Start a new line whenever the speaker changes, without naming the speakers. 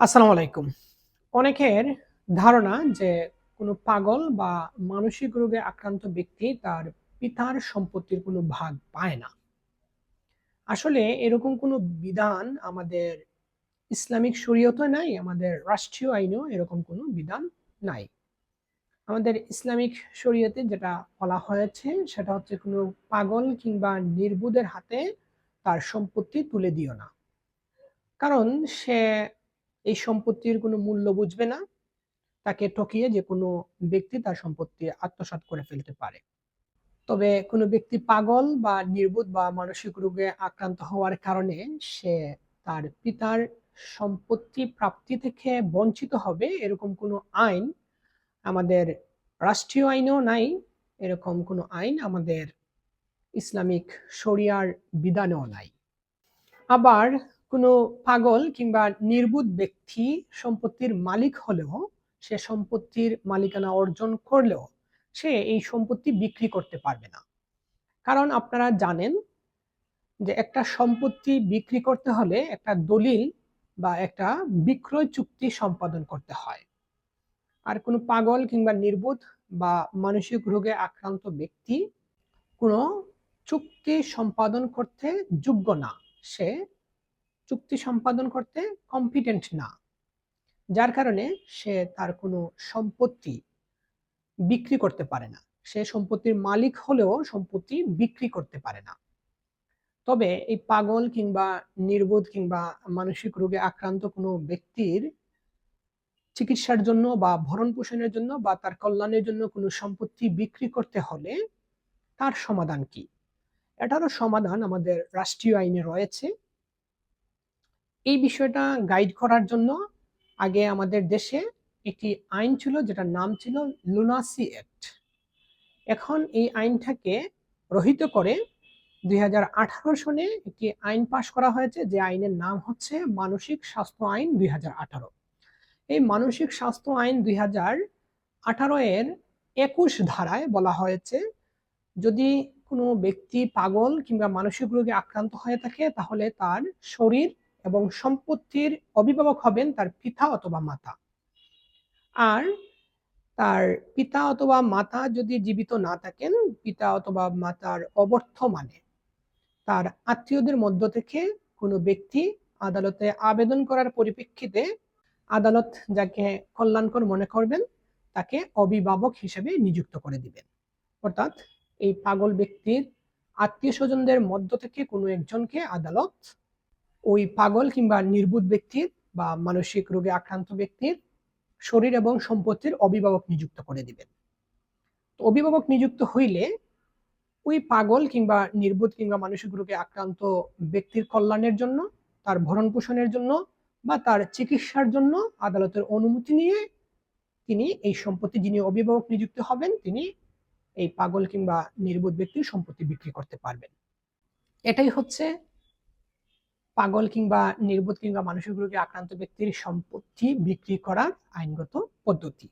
আসসালামু আলাইকুম। অনেকের ধারণা যে কোনো পাগল বা মানসিক রোগে আক্রান্ত ব্যক্তি তার পিতার সম্পত্তির কোনো ভাগ পায় না। আসলে এরকম কোনো বিধান আমাদের ইসলামিক শরীয়তে নাই, আমাদের রাষ্ট্রীয় আইনেও এরকম কোনো বিধান নাই। আমাদের ইসলামিক শরীয়তে যেটা বলা হয়েছে, সেটা হচ্ছে কোনো পাগল কিংবা নির্বুদের হাতে তার সম্পত্তি তুলে দিও না। কারণ সে এই সম্পত্তির কোনো মূল্য বুঝবে না। তাকে ঠকিয়ে যে কোনো ব্যক্তি তার সম্পত্তি আত্মসাৎ করে ফেলতে পারে। তবে কোনো ব্যক্তি পাগল বা নির্বোধ বা মানসিক রোগে আক্রান্ত হওয়ার কারণে সে তার পিতার সম্পত্তি প্রাপ্তি থেকে বঞ্চিত হবে এরকম কোনো আইন আমাদের রাষ্ট্রীয় আইনেও নাই। এরকম কোনো আইন আমাদের ইসলামিক শরিয়ার বিধানেও নাই। আবার কোনো পাগল কিংবা নির্বুধ ব্যক্তি সম্পত্তির মালিক হলেও, সে সম্পত্তির মালিকানা অর্জন করলেও সে এই সম্পত্তি বিক্রি করতে পারবে না। কারণ আপনারা জানেন যে একটা সম্পত্তি বিক্রি করতে হলে একটা দলিল বা একটা বিক্রয় চুক্তি সম্পাদন করতে হয়। আর কোনো পাগল কিংবা নির্বোধ বা মানসিক রোগে আক্রান্ত ব্যক্তি কোনো চুক্তি সম্পাদন করতে যোগ্য না। সে চুক্তি সম্পাদন করতে কম্পিটেন্ট না। যার কারণে সে তার কোনো সম্পত্তি বিক্রি করতে পারে না। সে সম্পত্তির মালিক হলেও সম্পত্তি বিক্রি করতে পারে না। তবে এই পাগল কিংবা নির্বোধ কিংবা মানসিক রোগে আক্রান্ত কোনো ব্যক্তির চিকিৎসার জন্য বা ভরণ পোষণের জন্য বা তার কল্যাণের জন্য কোনো সম্পত্তি বিক্রি করতে হলে তার সমাধান কি? এটারও সমাধান আমাদের রাষ্ট্রীয় আইনে রয়েছে। এই বিষয়টা গাইড করার জন্য আগে আমাদের দেশে একটি আইন ছিল যেটার নাম ছিল লুনাসি অ্যাক্ট এখন এই আইনটাকে রহিত করে দুই সনে একটি আইন পাশ করা হয়েছে, যে আইনের নাম হচ্ছে মানসিক স্বাস্থ্য আইন দুই হাজার আঠারো। এই মানসিক স্বাস্থ্য আইন দুই আঠারো এর একুশ ধারায় বলা হয়েছে, যদি কোনো ব্যক্তি পাগল কিংবা মানসিক রোগে আক্রান্ত হয়ে থাকে, তাহলে তার শরীর এবং সম্পত্তির অভিভাবক হবেন তার পিতা অথবা মাতা। আর তার পিতা অথবা মাতা যদি জীবিত না থাকেন, পিতা অথবা মাতার অবর্থমানে তার আত্মীয়দের মধ্য থেকে কোনো ব্যক্তি আদালতে আবেদন করার পরিপ্রেক্ষিতে আদালত যাকে কল্যাণকর মনে করবেন, তাকে অভিভাবক হিসেবে নিযুক্ত করে দিবেন। অর্থাৎ এই পাগল ব্যক্তির আত্মীয় স্বজনদের মধ্য থেকে কোনো একজনকে আদালত ওই পাগল কিংবা নির্বুধ ব্যক্তির বা মানসিক রোগে আক্রান্ত ব্যক্তির শরীর এবং সম্পত্তির অভিভাবক নিযুক্ত করে দিবেন। তো অভিভাবক নিযুক্ত হইলে ওই পাগল কিংবা নির্বোধ কিংবা মানসিক রোগে আক্রান্ত ব্যক্তির কল্যাণের জন্য, তার ভরণ পোষণের জন্য বা তার চিকিৎসার জন্য আদালতের অনুমতি নিয়ে তিনি এই সম্পত্তি যিনি অভিভাবক নিযুক্ত হবেন, তিনি এই পাগল কিংবা নির্বোধ ব্যক্তির সম্পত্তি বিক্রি করতে পারবেন। এটাই হচ্ছে পাগল কিংবা নির্বোধ কিংবা মানসিক রোগে আক্রান্ত ব্যক্তির সম্পত্তি বিক্রি করার আইনগত পদ্ধতি।